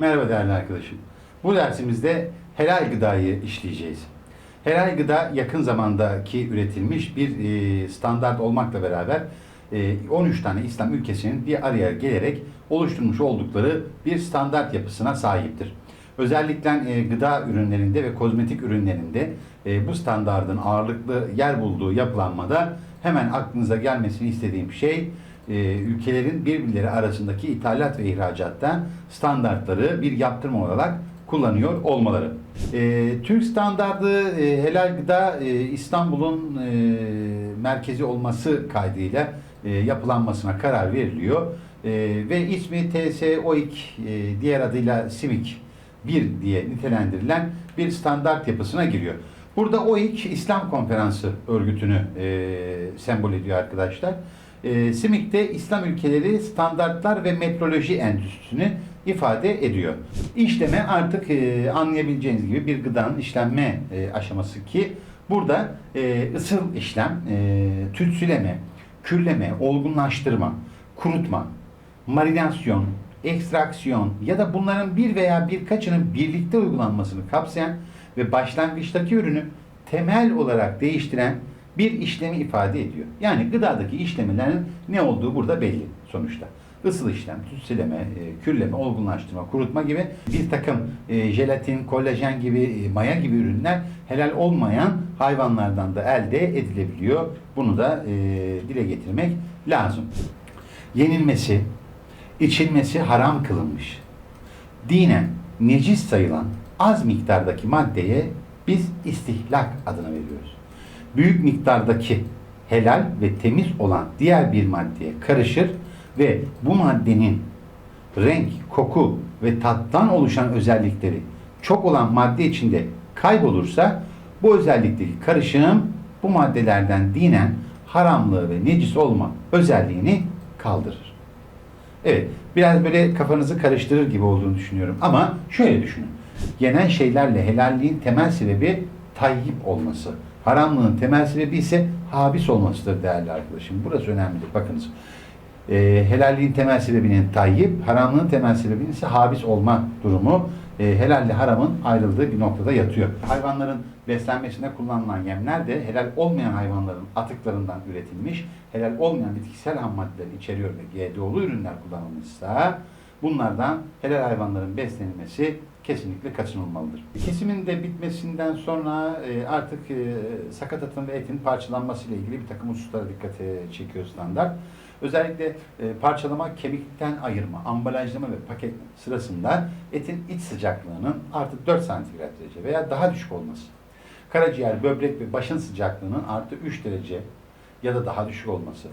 Merhaba değerli arkadaşım. Bu dersimizde helal gıdayı işleyeceğiz. Helal gıda yakın zamandaki üretilmiş bir e, standart olmakla beraber e, 13 tane İslam ülkesinin bir araya gelerek oluşturmuş oldukları bir standart yapısına sahiptir. Özellikle e, gıda ürünlerinde ve kozmetik ürünlerinde e, bu standardın ağırlıklı yer bulduğu yapılanmada hemen aklınıza gelmesini istediğim şey e, ülkelerin birbirleri arasındaki ithalat ve ihracatta standartları bir yaptırım olarak kullanıyor olmaları. E, Türk standardı e, helal gıda e, İstanbul'un e, merkezi olması kaydıyla e, yapılanmasına karar veriliyor. E, ve ismi TSOİK e, diğer adıyla SİMİK 1 diye nitelendirilen bir standart yapısına giriyor. Burada OİK İslam Konferansı örgütünü e, sembol ediyor arkadaşlar. E, SİMİK de İslam ülkeleri standartlar ve metroloji endüstrisini ifade ediyor. İşleme artık e, anlayabileceğiniz gibi bir gıdanın işlenme e, aşaması ki burada e, ısıl işlem, e, tütsüleme, külleme, olgunlaştırma, kurutma, marinasyon, ekstraksiyon ya da bunların bir veya birkaçının birlikte uygulanmasını kapsayan ve başlangıçtaki ürünü temel olarak değiştiren bir işlemi ifade ediyor. Yani gıdadaki işlemlerin ne olduğu burada belli sonuçta. Isıl işlem, tütsüleme, e, külleme, olgunlaştırma, kurutma gibi bir takım e, jelatin, kolajen gibi, e, maya gibi ürünler helal olmayan hayvanlardan da elde edilebiliyor. Bunu da dile getirmek lazım. Yenilmesi, içilmesi haram kılınmış. Dinen necis sayılan az miktardaki maddeye biz istihlak adını veriyoruz. Büyük miktardaki helal ve temiz olan diğer bir maddeye karışır ve bu maddenin renk, koku ve tattan oluşan özellikleri çok olan madde içinde kaybolursa bu özellikteki karışım bu maddelerden dinen haramlığı ve necis olma özelliğini kaldırır. Evet, biraz böyle kafanızı karıştırır gibi olduğunu düşünüyorum. Ama şöyle düşünün. Yenen şeylerle helalliğin temel sebebi tayyip olması. Haramlığın temel sebebi ise habis olmasıdır değerli arkadaşım. Burası önemlidir. Bakınız. E, helalliğin temel sebebinin tayyip, haramlığın temel sebebinin ise habis olma durumu e, helalle haramın ayrıldığı bir noktada yatıyor. Hayvanların beslenmesinde kullanılan yemler de helal olmayan hayvanların atıklarından üretilmiş, helal olmayan bitkisel ham maddeleri içeriyor ve GDO'lu ürünler kullanılmışsa bunlardan helal hayvanların beslenilmesi kesinlikle kaçınılmalıdır. Kesimin de bitmesinden sonra e, artık e, sakatatın ve etin parçalanması ile ilgili bir takım hususlara dikkat çekiyor standart. Özellikle e, parçalama, kemikten ayırma, ambalajlama ve paket sırasında etin iç sıcaklığının artı 4 santigrat derece veya daha düşük olması. Karaciğer, böbrek ve başın sıcaklığının artı 3 derece ya da daha düşük olması.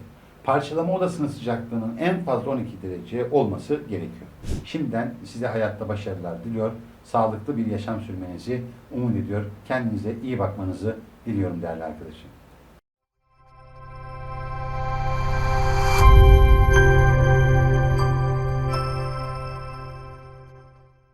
Parçalama odasının sıcaklığının en fazla 12 derece olması gerekiyor. Şimdiden size hayatta başarılar diliyor. Sağlıklı bir yaşam sürmenizi umut ediyor. Kendinize iyi bakmanızı diliyorum değerli arkadaşım.